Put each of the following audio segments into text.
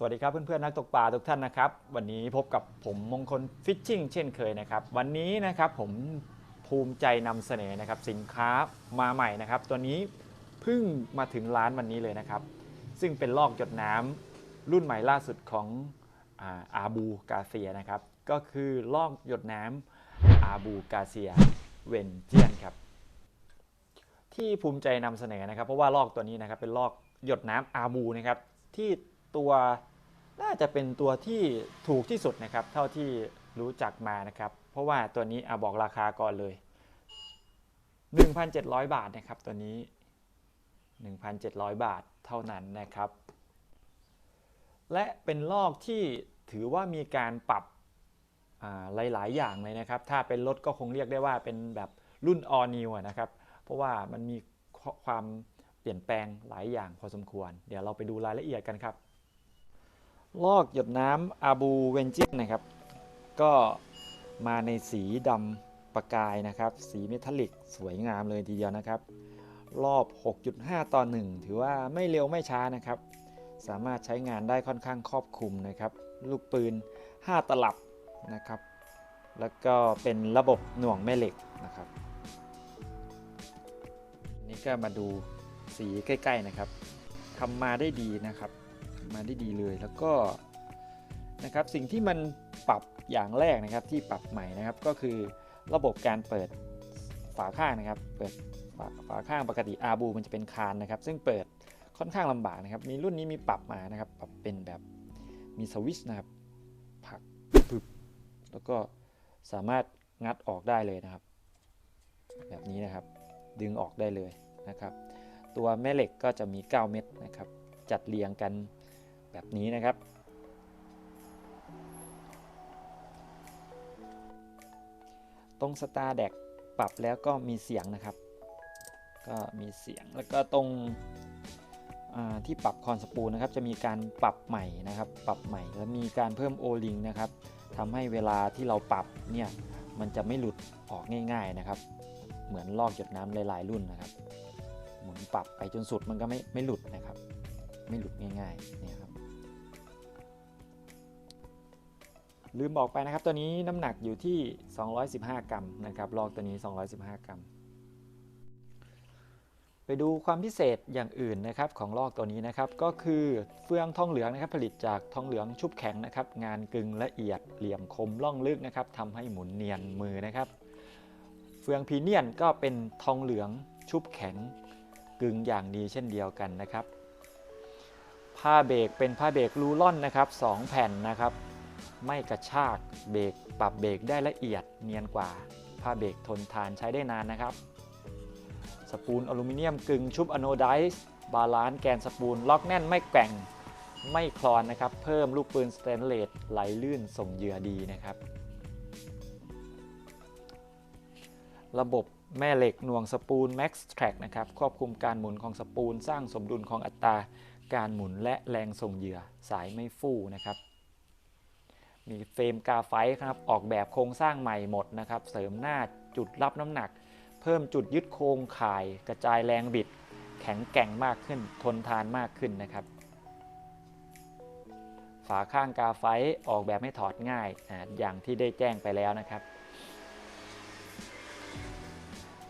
สวัสดีครับเพื่อนๆนักตกปลาทุกท่านนะครับวันนี้พบกับผมมงคลฟิชชิ่งเช่นเคยนะครับ วันนี้นะครับผมภูมิใจนำเสนอนะครับสินค้ามาใหม่นะครับ ตัวนี้เพิ่งมาถึงร้านวันนี้เลยนะครับ ซึ่งเป็นลอกหยดน้ำรุ่นใหม่ล่าสุดของอาบูกาเซียนะครับ ก็คือลอกหยดน้ำอาบูกาเซียเวนเจียนครับ ที่ภูมิใจนำเสนอนะครับ เพราะว่าลอกตัวนี้นะครับเป็นลอกหยดน้ำอาบูนะครับที่ ตัวน่าจะเป็นตัวที่ถูกที่สุดนะครับ เท่าที่รู้จักมานะครับ เพราะว่าตัวนี้อาบอกราคาก่อนเลย 1,700 บาทนะครับตัวนี้ 1,700 บาทเท่านั้นนะครับ และเป็นลอกที่ถือว่ามีการปรับอ่าหลาย ๆ อย่างเลยนะครับ ถ้าเป็นรถก็คงเรียกได้ว่าเป็นแบบรุ่น all new นะครับ เพราะว่ามันมีความเปลี่ยนแปลงหลายอย่างพอสมควร เดี๋ยวเราไปดูรายละเอียดกันครับ ลอกหยดน้ำอาบูเวนจินนะครับ ก็มาในสีดำประกายนะครับ สีเมทัลลิกสวยงามเลยทีเดียวนะครับ รอบ 6.5 ต่อ 1 ถือว่าไม่เร็วไม่ช้านะครับ สามารถใช้งานได้ค่อนข้างครอบคลุมนะครับ ลูกปืน 5 ตลับนะครับ แล้วก็เป็นระบบหน่วงแม่เหล็กนะครับ นี่ก็มาดูสีใกล้ ๆนะครับทำมาได้ดีนะครับ มาได้ดีเลยแล้วก็นะครับสิ่งที่มันปรับอย่างแรกนะครับที่ปรับใหม่นะครับก็คือระบบการเปิดฝาข้างนะครับ เปิดฝาฝาข้างปกติอาบูมันจะเป็นคานนะครับ ซึ่งเปิดค่อนข้างลำบากนะครับ มีรุ่นนี้มีปรับมานะครับปรับเป็นแบบมีสวิชนะครับผลักปึ๊บแล้วก็สามารถงัดออกได้เลยนะครับ แบบนี้นะครับดึงออกได้เลยนะครับ ตัวแม่เหล็กก็จะมี 9 เม็ดนะครับ จัดเรียงกัน แบบนี้นะครับ ตรงสตาร์แดกปรับแล้วก็มีเสียงนะครับ ก็มีเสียงแล้วก็ตรงที่ปรับคอนสปูลนะครับ จะมีการปรับใหม่นะครับ ปรับใหม่แล้วมีการเพิ่มโอลิงนะครับทำให้เวลาที่เราปรับเนี่ยมันจะไม่หลุดออกง่าย ๆนะครับ เหมือนลอกหยดน้ำหลายๆรุ่นนะครับ หมุนปรับไปจนสุดมันก็ไม่ไม่หลุดนะครับ ไม่หลุดง่ายๆเนี่ยครับ ลืมบอกไปนะครับ ตัวนี้น้ำหนักอยู่ที่ 215 กรัมนะครับลอกตัวนี้ 215 กรัม ไปดูความพิเศษอย่างอื่นนะครับของลอกตัวนี้นะครับ ก็คือเฟืองทองเหลืองนะครับผลิตจากทองเหลืองชุบแข็งนะครับ งานกึ่งละเอียดเหลี่ยมคมล่องลึกนะครับทำให้หมุนเนียนมือนะครับ เฟืองพีเนียนก็เป็นทองเหลืองชุบแข็งกึ่งอย่างดีเช่นเดียวกันนะครับ ผ้าเบรกเป็นผ้าเบรกรูล่อนนะครับ 2 แผ่นนะครับ ไม่กระชากเบรกปรับเบรกได้ละเอียดเนียนกว่า ผ้าเบรกทนทานใช้ได้นานนะครับ สปูลอลูมิเนียมกึ่งชุบอะโนไดส์บาลานซ์แกนสปูลล็อกแน่นไม่แกว่งไม่คลอนนะครับ เพิ่มลูกปืนสเตนเลสไหลลื่นส่งเหยื่อดีนะครับ ระบบแม่เหล็กหน่วงสปูล Max Track นะครับควบคุมการหมุนของสปูล สร้างสมดุลของอัตราการหมุนและแรงส่งเหยื่อสายไม่ฟู่นะครับ มีเฟรมกาไฟครับออกแบบโครงสร้างใหม่หมดนะครับ เสริมหน้าจุดรับน้ำหนัก เพิ่มจุดยึดโครงข่ายกระจายแรงบิด แข็งแกร่งมากขึ้น ทนทานมากขึ้นนะครับ ฝาข้างกาไฟออกแบบให้ถอดง่ายออย่างที่ได้แจ้งไปแล้วนะครับ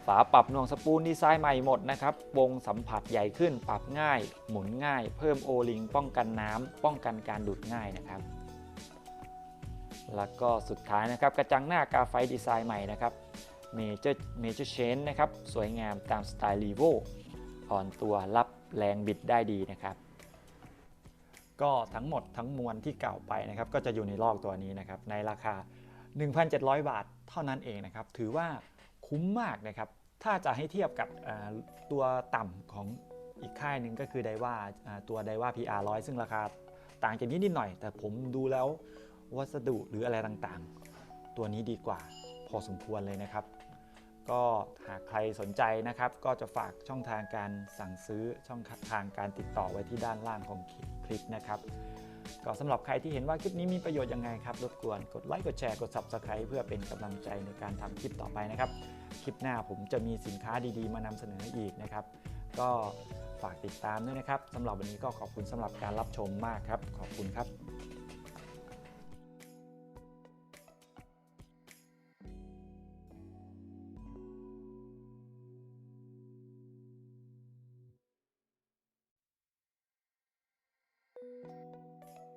ฝาปรับหน่วงสปูลดีไซน์ใหม่หมดนะครับวงสัมผัสใหญ่ขึ้น ปรับง่าย หมุนง่าย เพิ่มโอลิง ป้องกันน้ำ ป้องกันการดูดง่ายนะครับ แล้วก็สุดท้ายนะครับกระจังหน้ากาไฟดีไซน์ใหม่นะครับเมเจอร์เมเจอร์เชนนะครับสวยงามตามสไตล์รีโวอ่อนตัวรับแรงบิดได้ดีนะครับ ก็ทั้งหมดทั้งมวลที่กล่าวไปนะครับก็จะอยู่ในลอกตัวนี้นะครับในราคา 1,700 บาทเท่านั้นเองนะครับ ถือว่าคุ้มมากนะครับ ถ้าจะให้เทียบกับตัวต่ำของอีกค่ายหนึ่งก็คือไดว่าตัวไดว่า PR100 ซึ่งราคาต่างจากนี้นิดหน่อย แต่ผมดูแล้ว วัสดุหรืออะไรต่างๆ ตัวนี้ดีกว่าพอสมควรเลยนะครับ ก็หากใครสนใจนะครับ ก็จะฝากช่องทางการสั่งซื้อช่องทางการติดต่อไว้ที่ด้านล่างของคลิปนะครับก็สำหรับใครที่เห็นว่าคลิปนี้มีประโยชน์ยังไงครับ รบกวนกดไลค์กดแชร์กด Subscribe เพื่อเป็นกำลังใจในการทำคลิปต่อไปนะครับ คลิปหน้าผมจะมีสินค้าดีๆ มานำเสนออีกนะครับ ก็ฝากติดตามด้วยนะครับสำหรับวันนี้ก็ขอบคุณสำหรับการรับชมมากครับ ขอบคุณครับ